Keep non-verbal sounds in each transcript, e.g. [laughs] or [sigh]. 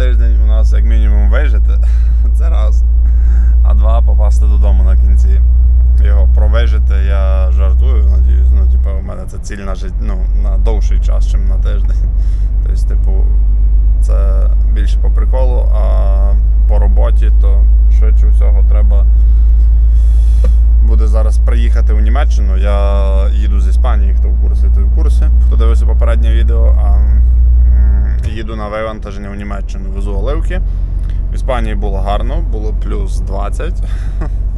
тиждень у нас як мінімум вижити. [laughs] Це раз. А два попасти додому на кінці. Його про вижити я жартую, надіюсь. Ну, типу, у мене це ціль на жит... ну, на довший час, ніж на тиждень. [laughs] Тобто, типу, це більше по приколу, а по роботі, то швидше всього треба буде зараз приїхати в Німеччину. Я їду з Іспанії, хто в курсі, той в курсі. Хто дивився попереднє відео, а їду на вивантаження в Німеччину, везу оливки. В Іспанії було гарно, було плюс 20.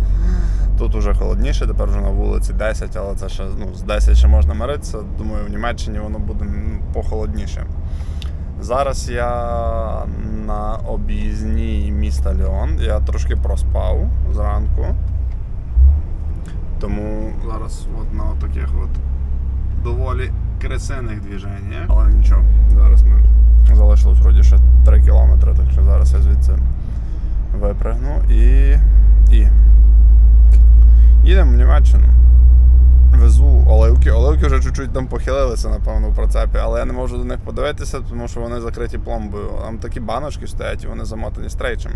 [laughs] Тут уже холодніше, тепер вже на вулиці 10, але це ще ну, з 10 ще можна миритися. Думаю, в Німеччині воно буде похолодніше. Зараз я на об'їзній міста Ліон. Я трошки проспав зранку. Тому зараз от на таких от доволі кресених движеннях. Але нічого, зараз ми залишилось вроді ще 3 кілометри, так що зараз я звідси випригну і. і. Їдемо в Німеччину. Везу оливки. Оливки вже чуть-чуть там похилилися, напевно, в процепі, але я не можу до них подивитися, тому що вони закриті пломбою. Там такі баночки стоять і вони замотані стрейчем.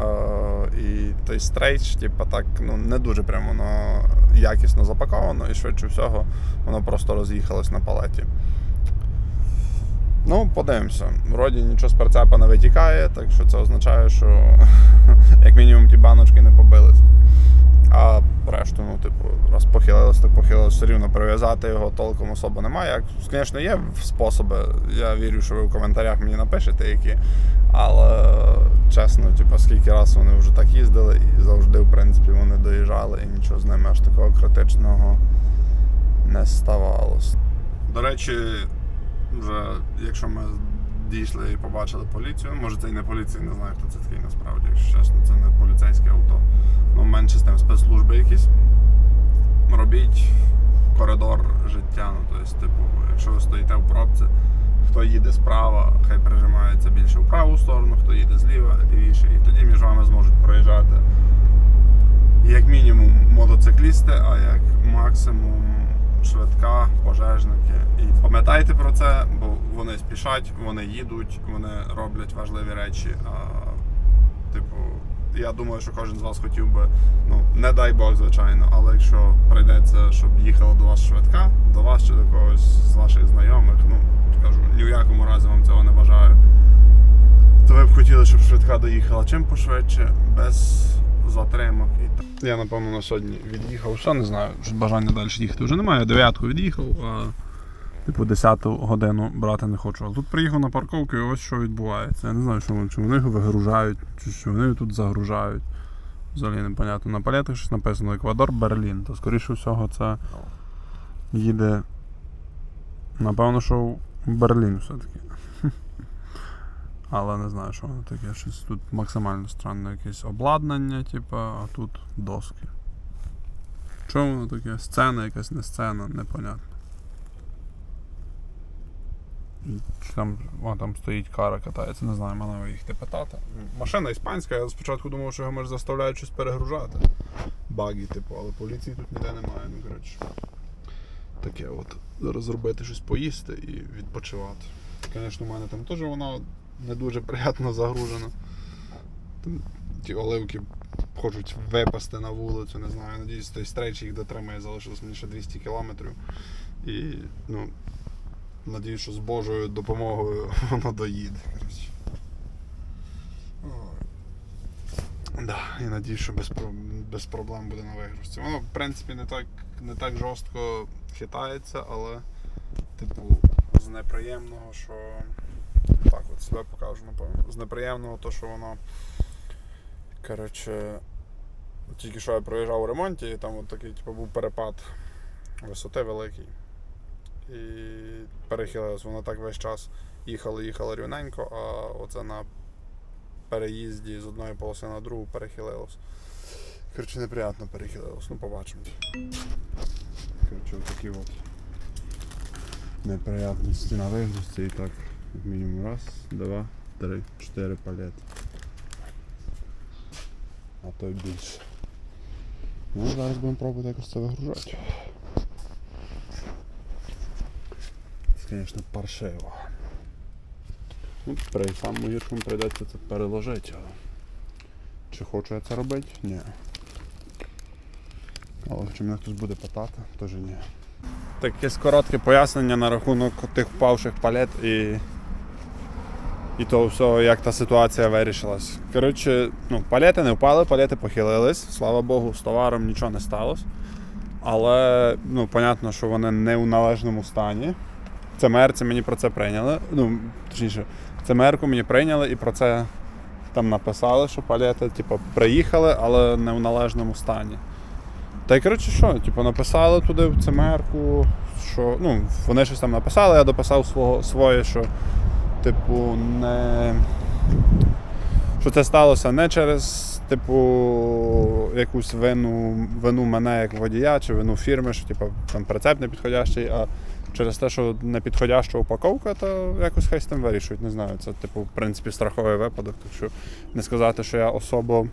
Е, і той стрейч, типу, так, ну, не дуже прямо воно якісно запаковано, і швидше всього воно просто роз'їхалось на палеті. Ну, подивимося. Вроді нічого з перцепа не витікає, так що це означає, що [laughs] як мінімум ті баночки не побились. А решту, ну, типу, раз похилилось, так похилилось, все рівно прив'язати його толком особо немає. Звісно, є способи. Я вірю, що ви в коментарях мені напишете, які. Але чесно, типу, скільки разів вони вже так їздили, і завжди, в принципі, вони доїжджали, і нічого з ними аж такого критичного не ставалося. До речі, вже якщо ми дійшли і побачили поліцію, може це і не поліція, не знаю, хто це такий насправді, якщо чесно, це не поліцейське авто. Ну, менше з тим спецслужби якісь. Робіть коридор життя. Ну, тобто, типу, якщо ви стоїте в пробці, хто їде справа, хай прижимається більше в праву сторону, хто їде зліва, лівіше, і тоді між вами зможуть проїжджати як мінімум мотоциклісти, а як максимум швидка, пожежники. І пам'ятайте про це, бо вони спішать, вони їдуть, вони роблять важливі речі. А, типу, я думаю, що кожен з вас хотів би, ну, не дай Бог, звичайно, але якщо прийдеться, щоб їхала до вас швидка, до вас чи до когось з ваших знайомих, ну, кажу, ні в якому разі вам цього не бажаю. То ви б хотіли, щоб швидка доїхала чим пошвидше, без затримок. Я, напевно, на сьогодні від'їхав. Все, не знаю, бажання далі їхати вже немає. Дев'ятку від'їхав, а типу 10 годину брати не хочу. А тут приїхав на парковку і ось що відбувається. Я не знаю, що вони, чи вони його вигружають, чи що вони тут загружають. Взагалі непонятно. На палетах щось написано Еквадор, Берлін. То скоріше всього це їде. Напевно, що в Берлін все-таки. Але не знаю, що воно таке. Щось тут максимально странне якесь обладнання, типу, а тут доски. Що воно таке? Сцена якась не сцена, непонятно. Там, о, там стоїть кара, катається, не знаю, мене їхати питати. Машина іспанська, я спочатку думав, що його може заставляють щось перегружати. Баги, типу, але поліції тут ніде немає, ну коротше. Таке от. Зараз зробити щось поїсти і відпочивати. Звісно, у мене там теж воно не дуже приємно загружено. Ті оливки хочуть випасти на вулицю, не знаю. Надіюсь, той стрейч їх дотримає, залишилось мені ще 200 кілометрів. І ну, надіюсь, що з Божою допомогою [laughs] воно доїде. Коротше. Да, і надіюсь, що без, без проблем буде на вигрузці. Воно, в принципі, не так, не так жорстко хитається, але, типу, з неприємного, що. Так, от себе покажу, напевно. З неприємного, то, що воно. Коротше. Тільки що я проїжджав у ремонті, і там от такий типу, був перепад висоти великий. І перехилилось воно так весь час їхало, їхало рівненько, а оце на переїзді з одної полоси на другу перехилилось. Коротше, неприємно перехилилось, ну побачимо. Коротше, отакі от неприємності на вигрузці і так, мінімум раз, два, три, чотири палети. А то й більше. Ну, зараз будемо пробувати якось це вигружати. Звісно, паршиво. Ну, при самому гіршому прийдеться це переложити. але Чи хочу я це робити? Ні. Але чи мене хтось буде питати, теж ні. Так, якесь коротке пояснення на рахунок тих впавших палет і. І того всього, як та ситуація вирішилась. Коротше, ну, палети не впали, палети похилились. Слава Богу, з товаром нічого не сталося. Але ну, понятно, що вони не у належному стані. ЦМРці мені про це прийняли. Ну, точніше, ЦМРку мені прийняли і про це там написали, що палети типу, приїхали, але не в належному стані. Та й коротше, що, типу, написали туди в ЦМРку, що ну, вони щось там написали, я дописав свого, своє, що, типу, не. Що це сталося не через, типу, якусь вину, вину мене як водія чи вину фірми, що типу, там прицеп не підходящий, а через те, що не підходяща упаковка, то якось хай з тим вирішують. Не знаю. Це, типу, в принципі, страховий випадок. Так що не сказати, що я особо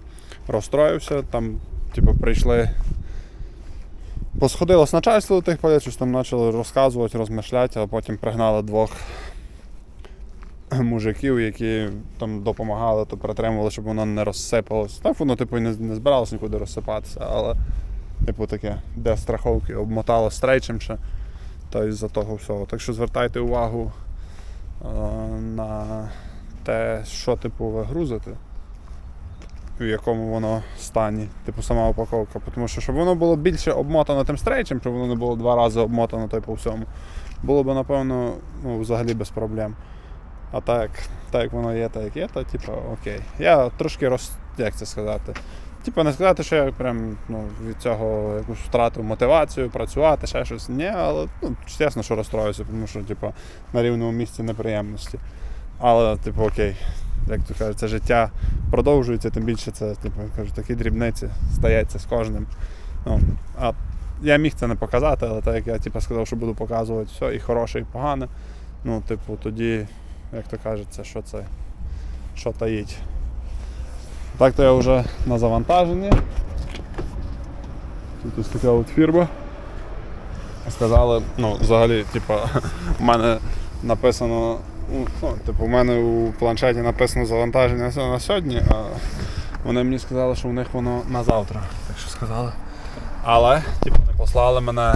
розстроївся. Там, типу, прийшли. Посходило з начальство до тих полів, щось там почали розказувати, розмишляти, а потім пригнали двох [clears throat] мужиків, які там допомагали, то притримували, щоб воно не розсипалось. Так воно, типу, не, не збиралося нікуди розсипатися, але, типу, таке, де страховки обмотало стрейчем ще, то із-за того всього. Так що звертайте увагу е, на те, що типу, ви грузите, в якому воно стані, типу сама упаковка. Тому що щоб воно було більше обмотано тим стрейчем, щоб воно не було два рази обмотано то по всьому, було б, напевно, ну, взагалі без проблем. А так, так як воно є, так як є, то типу, окей. Я трошки роз. як це сказати? Типу, не сказати, що я прям ну, від цього якусь втратив мотивацію працювати, ще щось. Ні, але ну, чесно, що розстроюся, тому що типу, на рівному місці неприємності. Але, типу, окей, як то кажуть, це життя продовжується, тим більше це, типу, кажу, такі дрібниці стається з кожним. Ну, а я міг це не показати, але так як я типу, сказав, що буду показувати все, і хороше, і погане. Ну, типу, тоді як то кажеться, що це що таїть. Так то я вже на завантаженні. Тут ось така от фірма. Сказали, ну, взагалі, типа, [laughs] в мене написано, ну, ну, типу, у мене у планшеті написано завантаження на сьогодні, а вони мені сказали, що у них воно на завтра. Так що сказали. Але, типу, не послали мене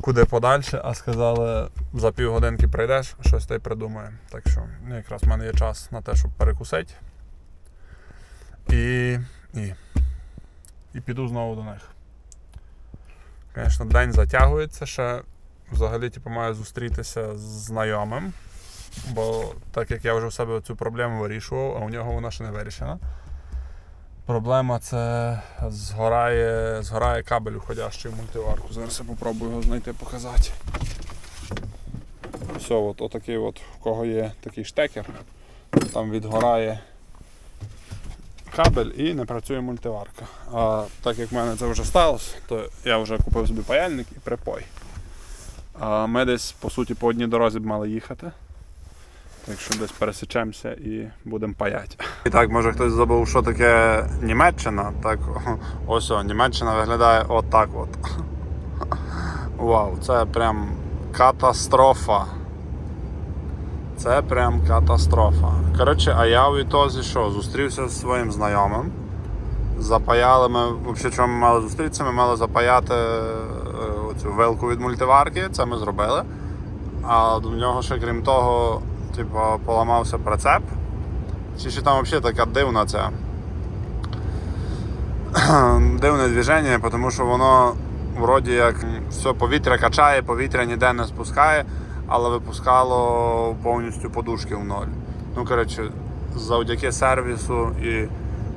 куди подальше, а сказали, за півгодинки прийдеш, щось та й придумаємо. Так що ну, якраз в мене є час на те, щоб перекусити. І. І, і піду знову до них. Звісно, день затягується ще. Взагалі, типу, маю зустрітися з знайомим. Бо так як я вже у себе цю проблему вирішував, а у нього вона ще не вирішена. Проблема це згорає, згорає кабель уходящий в мультиварку. Зараз я попробую його знайти, показати. Все, от, отакий от, в кого є такий штекер, там відгорає кабель і не працює мультиварка. А так як в мене це вже сталося, то я вже купив собі паяльник і припой. А ми десь, по суті, по одній дорозі б мали їхати. Так що десь пересічемося і будемо паяти. І так, може хтось забув, що таке Німеччина. Так, ось о, Німеччина виглядає отак от. Вау, це прям катастрофа. Це прям катастрофа. Коротше, а я у відтозі що? Зустрівся зі своїм знайомим. Запаяли ми, взагалі, чому ми мали зустрітися, ми мали запаяти е, оцю вилку від мультиварки, це ми зробили. А до нього ще крім того, типу, поламався прицеп. Чи ще там взагалі така дивна ця [clears throat] дивне движення, тому що воно вроді як все повітря качає, повітря ніде не спускає, але випускало повністю подушки в ноль. Ну, коротше, завдяки сервісу і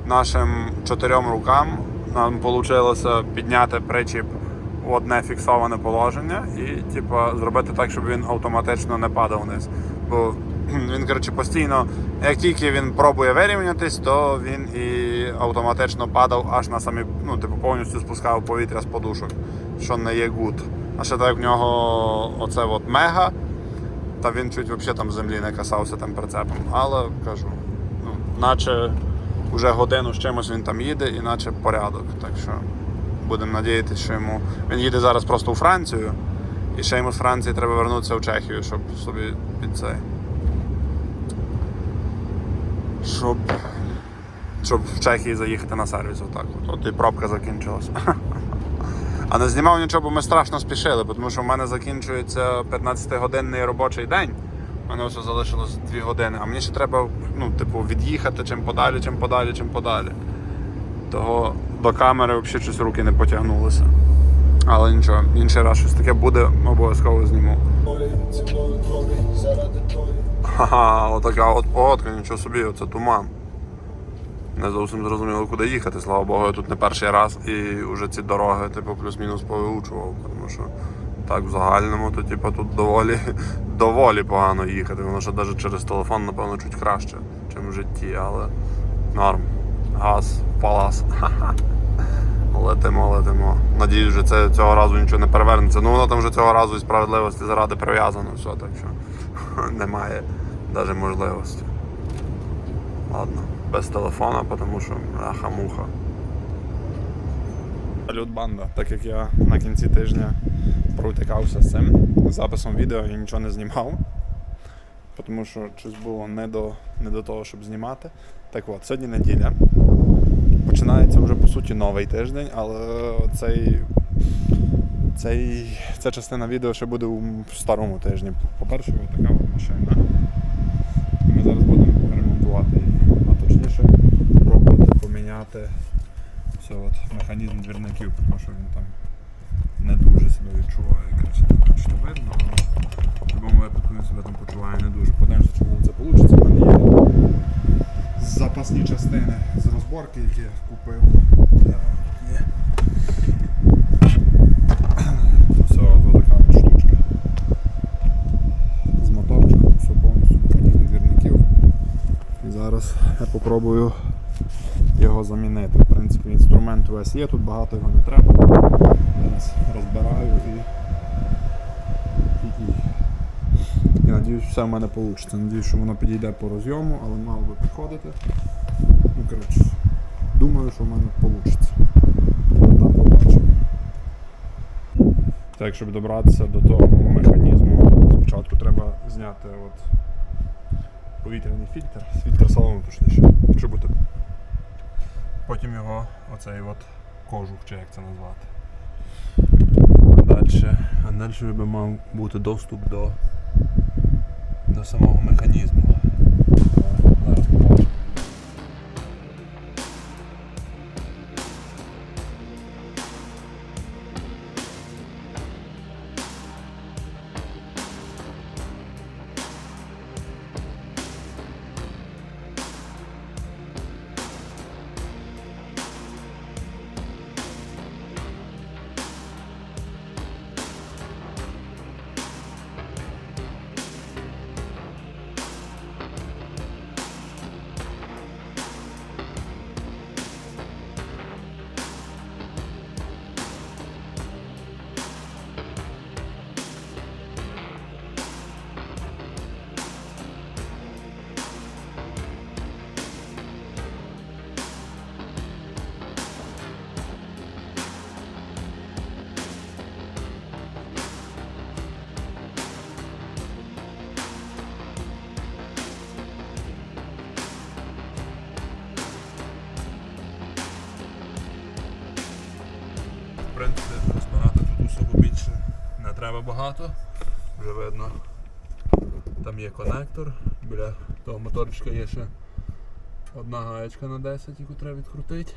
нашим чотирьом рукам нам вийшло підняти причіп в одне фіксоване положення і типу, зробити так, щоб він автоматично не падав вниз. Бо [clears throat] він коротше, постійно, як тільки він пробує вирівнятись, то він і автоматично падав аж на самі, ну, типу, повністю спускав повітря з подушок, що не є гуд. А ще так в нього оце от мега, та він чуть взагалі там землі не касався тим прицепом. Але кажу, ну, наче вже годину з чимось він там їде, і наче порядок. Так що будемо надіятися, що йому. Він їде зараз просто у Францію, і ще йому з Франції треба вернутися в Чехію, щоб собі під цей щоб, щоб в Чехії заїхати на сервіс. Отак. От, і пробка закінчилася. [laughs] А не знімав нічого, бо ми страшно спішили, тому що в мене закінчується 15-годинний робочий день. У мене все залишилось 2 години, а мені ще треба ну, типу, від'їхати чим подалі, чим подалі, чим подалі. Того до камери взагалі щось руки не потягнулися. Але нічого, інший раз щось таке буде, обов'язково зніму. Ха-ха, отака от погодка, нічого собі, оце туман. Не зовсім зрозуміло, куди їхати. Слава Богу, я тут не перший раз і вже ці дороги, типу, плюс-мінус повиучував, тому що так в загальному, то типу, тут доволі, [laughs] доволі погано їхати. Воно що навіть через телефон, напевно, чуть краще, ніж в житті, але норм. Газ, палас. Ха-ха. [laughs] Летимо, летимо. Надіюсь, що це цього разу нічого не перевернеться. Ну воно там вже цього разу і справедливості заради прив'язано, все, так що [laughs] немає навіть можливості. Ладно, без телефона, тому що аха-муха. Салют банда, так як я на кінці тижня провтикався з цим записом відео і нічого не знімав. Тому що щось було не до, не до того, щоб знімати. Так от, сьогодні неділя. Починається вже по суті новий тиждень, але цей, цей, ця частина відео ще буде у старому тижні. По-перше, така от машина. Ми зараз будемо ремонтувати її, а точніше пробувати поміняти все от, механізм двірників, тому що він там не дуже себе відчуває. Коротше, не що видно, але в будь-якому випадку він себе там почуває не дуже. Подивимося, воно це вийде. У мене є запасні частини з розборки, які я купив. Є. Така штучка. З моторчиком, все повністю зараз я попробую його замінити. В принципі, інструмент весь є, тут багато його не треба. Зараз розбираю і. і, і. І надіюсь, все в мене вийде. Надіюсь, що воно підійде по розйому, але мало би підходити. Ну, коротше, думаю, що в мене вийде. Там побачимо. Так, щоб добратися до того механізму, спочатку треба зняти от повітряний фільтр, фільтр салону точніше, щоб бути. Потім його, оцей от кожух, чи як це назвати. А далі, а далі би мав бути доступ до, до самого механізму. Багато. Вже видно, там є конектор, біля того моторчика є ще одна гаєчка на 10, яку треба відкрутити,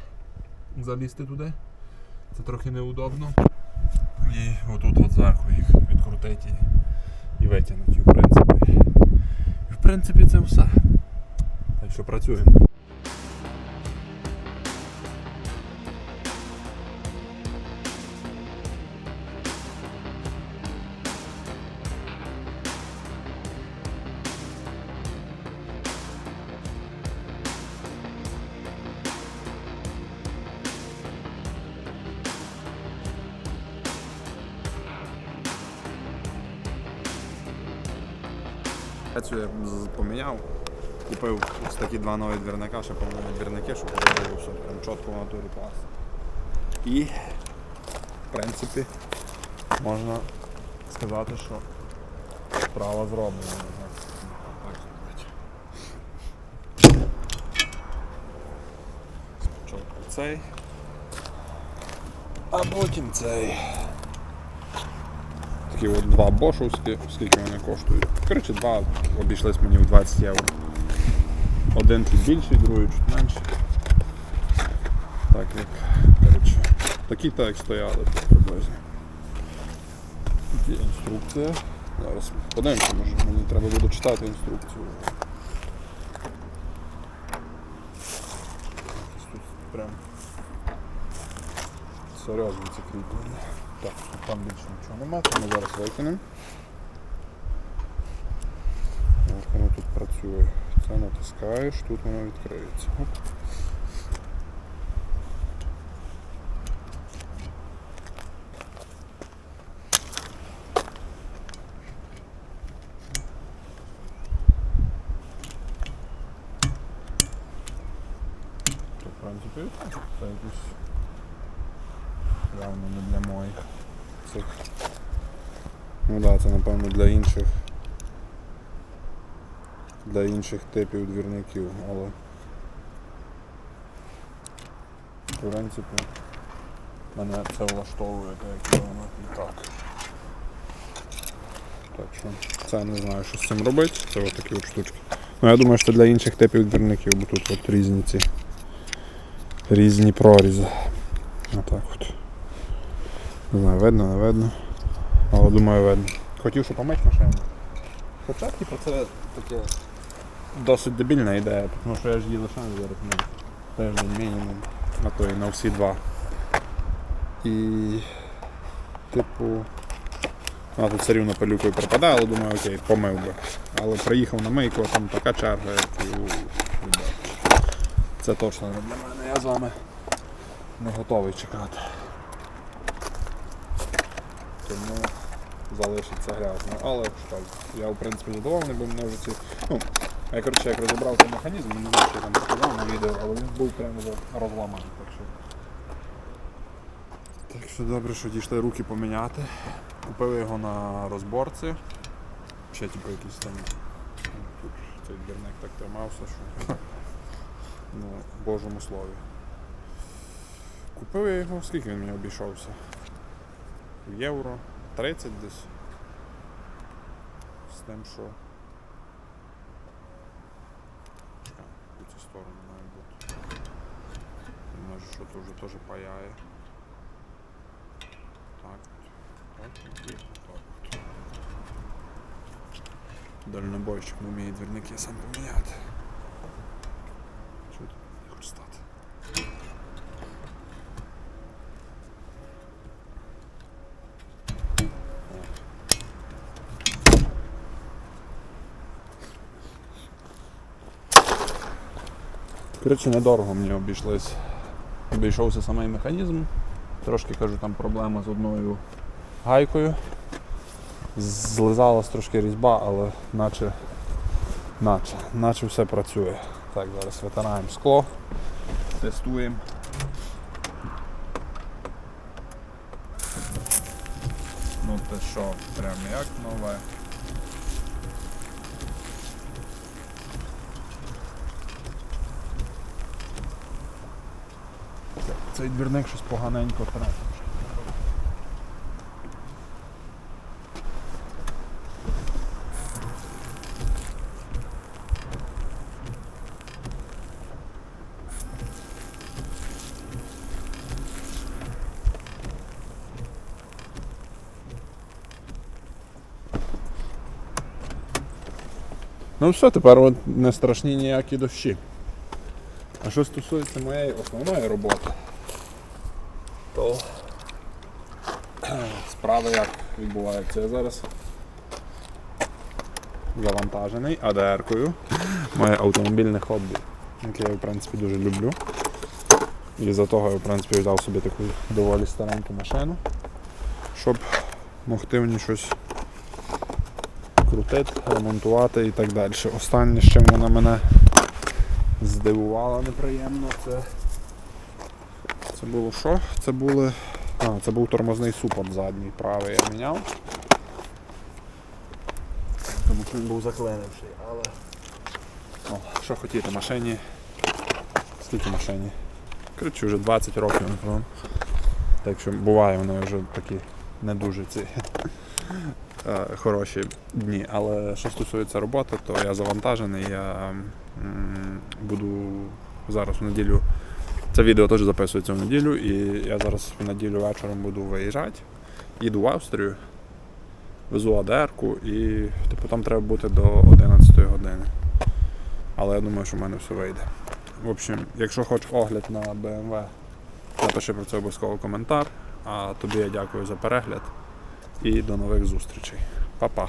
залізти туди. Це трохи неудобно. І отут от зверху їх відкрутити і, і витягнути. В принципі, в принципі це все. Так що працюємо. Такі два нові двірника, ще поміняв двірники, щоб було все прям чітко в натурі клас. І в принципі можна сказати, що справа зроблена. Зробити. цей. А потім цей. Такі от два бошовські, скільки вони коштують. Коротше, два обійшлись мені в 20 євро. Один чуть більший, другий чуть менший. Так як, коротше, такі так як стояли приблизно. Тут є інструкція. Зараз подивимося, може мені треба буде читати інструкцію. Тут прям серйозно це кріплення. Так, там більше нічого немає, ми зараз викинемо. От воно тут працює. Це натискаєш, тут воно відкриється. Оп. В принципі, це якось явно не для моїх цих. Ну так, да, це напевно для інших. Для інших типів двірників, але в принципі мене це влаштовує так як воно і так. Так що це не знаю, що з цим робити. Це от такі от штучки. Ну я думаю, що для інших типів двірників, бо тут от різні ці різні прорізи. Отак от. Не знаю, видно, не видно. Але думаю, видно. Хотів, щоб помити машину. Хоча, типу, це таке досить дебільна ідея, тому що я ж її лишаю зараз на тиждень мінімум, а то і на всі два. І типу. А тут все рівно пилюкою припадає, але думаю, окей, помив би. Але приїхав на мийку, там така черга, як і у. Це точно не для мене, я з вами не готовий чекати. Тому залишиться грязно. Але так, я в принципі задоволений, бо мене вже ці. Ну, я коротше як розібрав цей механізм, не знаю, що я там показав на відео, але він був прямо розламаний. Так що, так що добре, що дійшли руки поміняти. Купив його на розборці. Ще типу якийсь там. Тут цей двірник так тримався, що [laughs] ну, божому слові. Купив я його, скільки він мені обійшовся? Євро 30 десь. З тим, що. Чекай, в цю сторону має бути. Може, що то вже теж паяє. Так. Так, і так. Дальнобойщик вміє двірники сам поміняти. Чого тут не хочу стати? Коротше, недорого мені обійшлось. Обійшовся самий механізм. Трошки кажу, там проблема з одною гайкою. Злизалась трошки різьба, але наче, наче, наче все працює. Так, зараз витираємо скло, тестуємо. Ну те що, прям як нове. Цей двірник щось поганенько тратить. Ну все, тепер не страшні ніякі дощі. А що стосується моєї основної роботи, то [clears throat] справа як відбувається. Я зараз завантажений АДР-кою. Моє автомобільне хобі, яке я в принципі дуже люблю. І за того я в принципі взяв собі таку доволі стареньку машину, щоб могти ній щось крутити, ремонтувати і так далі. Останнє, з чим вона мене здивувала неприємно, це. Було що? Це були. А, це був тормозний супорт задній правий я міняв. Тому що він був заклинивший, але. О, що хотіти, машині. Скільки машині? Коротше, вже 20 років, напевно. Так що буває, вони вже такі не дуже ці [laughs] е, хороші дні. Але що стосується роботи, то я завантажений. Я буду зараз в неділю. Це відео теж записується в неділю, і я зараз в неділю вечором буду виїжджати. Їду в Австрію, везу АДР-ку і типу, там треба бути до 11 години. Але я думаю, що в мене все вийде. В общем, якщо хочеш огляд на BMW, напиши про це обов'язково коментар. А тобі я дякую за перегляд і до нових зустрічей. Па-па!